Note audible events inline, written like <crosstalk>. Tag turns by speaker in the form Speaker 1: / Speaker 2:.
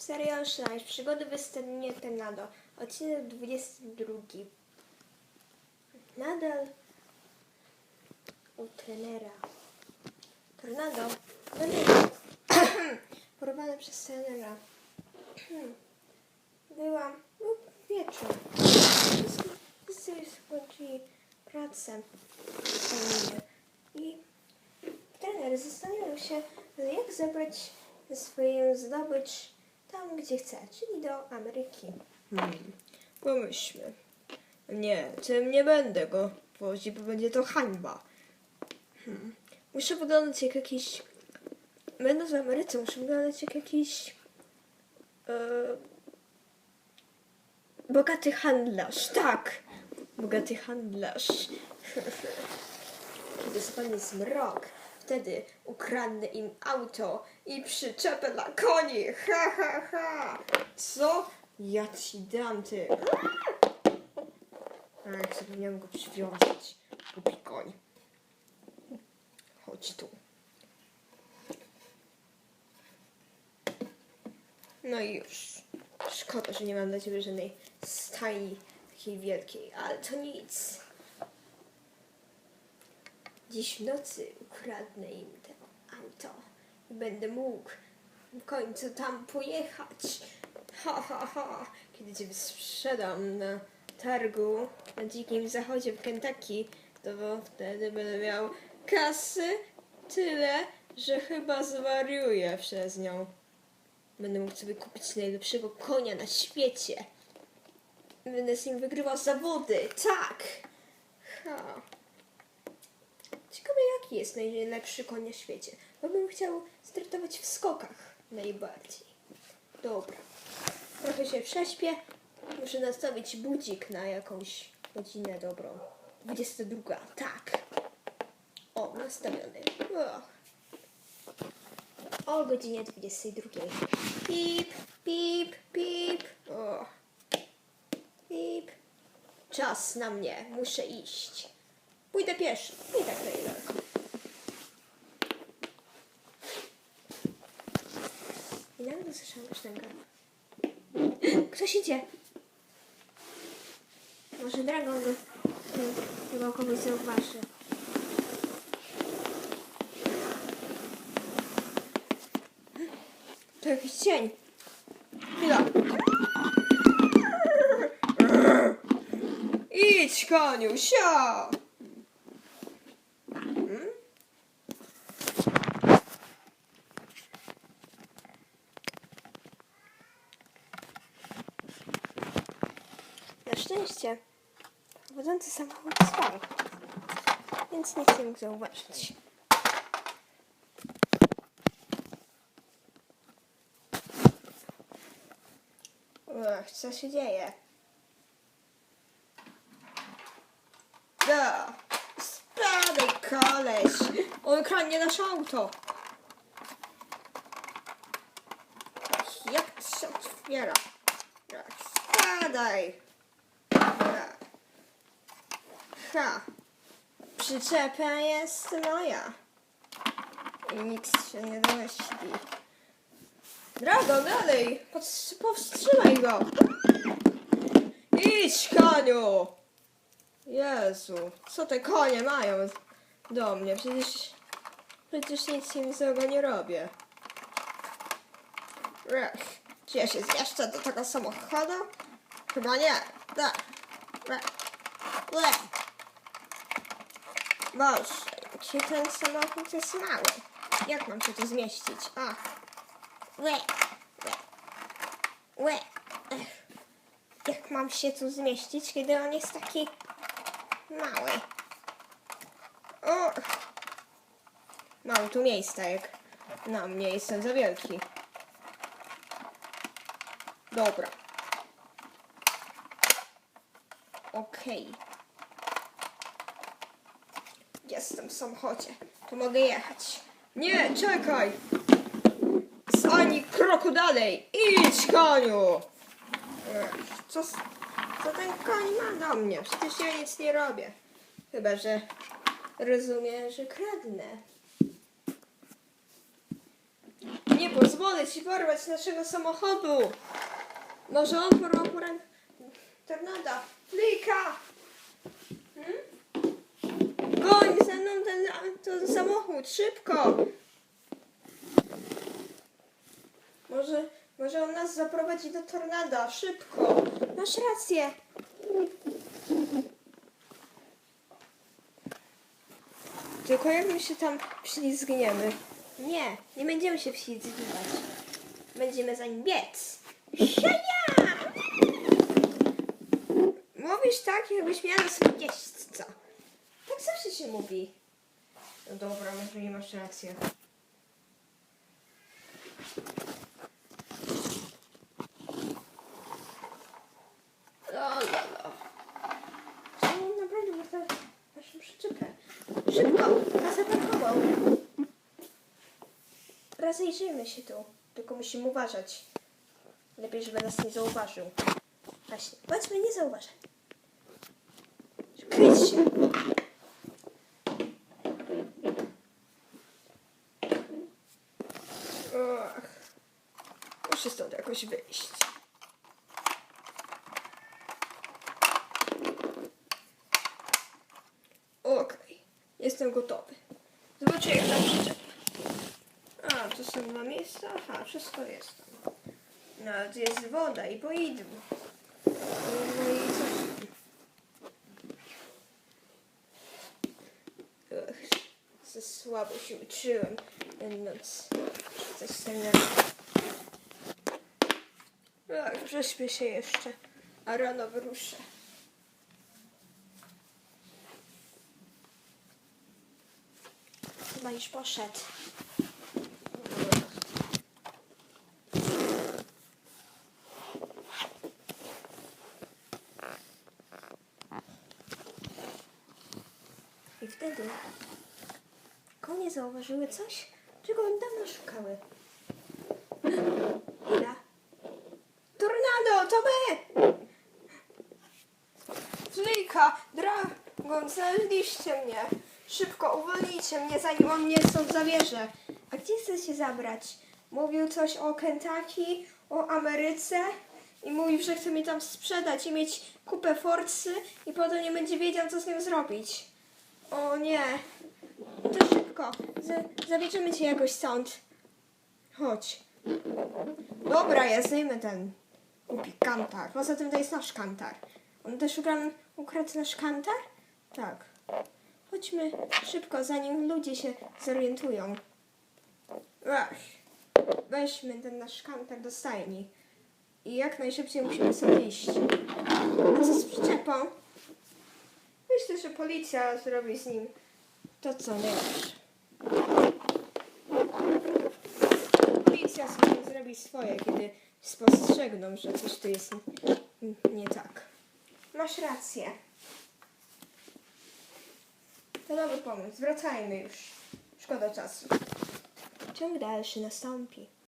Speaker 1: Serial Szlać, przygody występnie Tornado, odcinek 22. Nadal u trenera. Tornado, <coughs> porwane przez trenera. Byłam, był wieczór. Wszyscy, skończyli pracę w. I trener zastanawiał się, jak zabrać swoją zdobycz gdzie chce, czyli do Ameryki.
Speaker 2: Hmm. Pomyślmy. Nie, tym nie będę go wozić, bo będzie to hańba. Hmm. Muszę wyglądać jak jakiś... Będąc w Ameryce, muszę wyglądać jak jakiś... E... Bogaty handlarz, tak! Bogaty handlarz. <laughs> Kiedy spadnie zmrok, wtedy ukradnę im auto i przyczepę dla koni. Ha, ha, ha! Co? Ja ci dam ty. Ach, go przywiązać. Głupi koń. Chodź tu. No i już. Szkoda, że nie mam dla ciebie żadnej stajni takiej wielkiej, ale to nic. Dziś w nocy ukradnę im to auto i będę mógł w końcu tam pojechać. Ha, ha, ha. Kiedy cię sprzedam na targu na dzikim zachodzie w Kentucky, to wtedy będę miał kasy tyle, że chyba zwariuję przez nią. Będę mógł sobie kupić najlepszego konia na świecie. Będę z nim wygrywał zawody. Tak! Ha. Ciekawe jaki jest najlepszy koń na świecie. Bo bym chciał startować w skokach najbardziej. Dobra. Trochę się prześpię. Muszę nastawić budzik na jakąś godzinę dobrą. 22. Tak. O, nastawiony. O, o godzinie 22. Pip, pip, pip. O. Pip. Czas na mnie. Muszę iść. Pójdę pieszo. Nie tak daleko. Usłyszałam kasztankę. Ktoś idzie. Może Dragon go chyba kogoś zauważy. To jakiś cień. Chwila. Idź, koniu! Hmm?
Speaker 1: Na szczęście prowadzący samochód spał, więc nikt nie mógł zauważyć.
Speaker 2: Ach, co się dzieje? Da! Spadaj, koleś! On kradnie nasze auto! Jak się otwiera? Ach, Spadaj! Da. Ha! Przyczepa jest moja. I nikt się nie domyśli. Drago, dalej! Powst- powstrzymaj go! Idź, koniu! Jezu, co te konie mają do mnie? Przecież, przecież nic im złego nie robię. Ech, czy ja się zmieszczę do tego samochodu? Chyba nie. Tak. Ech. Boże, jaki ten samochód jest mały. Jak mam się tu zmieścić? A. Łe, łe, łe. Jak mam się tu zmieścić, kiedy on jest taki mały? O. Mam tu miejsca, jak na mnie jestem za wielki. Dobra. Okej. Jestem w samochodzie. Tu mogę jechać. Nie, czekaj! Z ani kroku dalej! Idź, koniu! Co, co ten koń ma do mnie? Przecież ja nic nie robię. Chyba, że rozumie, że kradnę. Nie pozwolę ci porwać naszego samochodu. Może on porwał porę... Tornada. Lika! Hmm? Goń ze mną ten, ten samochód, szybko! Może, może on nas zaprowadzi do tornada, szybko!
Speaker 1: Masz rację.
Speaker 2: Tylko jak my się tam ślizgniemy? Nie, nie będziemy się wślizgiwać. Będziemy za nim biec. Siaja! Mówisz tak, jakbyś miała sobie jeźdźca. Tak zawsze się mówi. No dobra, może nie masz rację. La, la, la.
Speaker 1: On naprawdę ma tę naszą przyczepę? Szybko! Nas zaatakował. Rozejrzyjmy się tu. Tylko musimy uważać. Lepiej, żeby nas nie zauważył. Właśnie, bądźmy nie zauważaj. Kryć się.
Speaker 2: Ach, muszę stąd jakoś wyjść. Okej, jestem gotowy. Zobaczę jak tam przyczep. A, to są dwa miejsca? Aha, wszystko jest tam. Tu jest woda i poidło. No i co? Ach, za słabo się uczyłem. Będąc coś strasznego. Ach, prześpię się jeszcze, a rano wyruszę.
Speaker 1: Chyba już poszedł. I wtedy zauważyły coś, czego one dawno szukały. Chwila.
Speaker 2: Tornado, to my! Zlika, Dragon, znaleźliście mnie. Szybko, uwolnijcie mnie, zanim on mnie stąd zabierze.
Speaker 1: A gdzie chcesz się zabrać? Mówił coś o Kentucky, o Ameryce
Speaker 2: I mówił, że chce mnie tam sprzedać i mieć kupę forcy i potem nie będzie wiedział, co z nią zrobić. O nie.
Speaker 1: To szybko, z- zabierzemy cię jakoś stąd.
Speaker 2: Chodź. Dobra, ja zdejmę ten głupi kantar. Poza tym to jest nasz kantar.
Speaker 1: On też ukradł, ukradł nasz kantar?
Speaker 2: Tak.
Speaker 1: Chodźmy szybko, zanim ludzie się zorientują.
Speaker 2: Ach. Weźmy ten nasz kantar do stajni. I jak najszybciej musimy sobie iść.
Speaker 1: A co z przyczepą?
Speaker 2: Myślę, że policja zrobi z nim to, co najlepsze. Policja sobie zrobi swoje, kiedy spostrzegną, że coś tu jest nie tak.
Speaker 1: Masz rację.
Speaker 2: To dobry pomysł. Wracajmy już. Szkoda czasu.
Speaker 1: Ciąg dalszy nastąpi.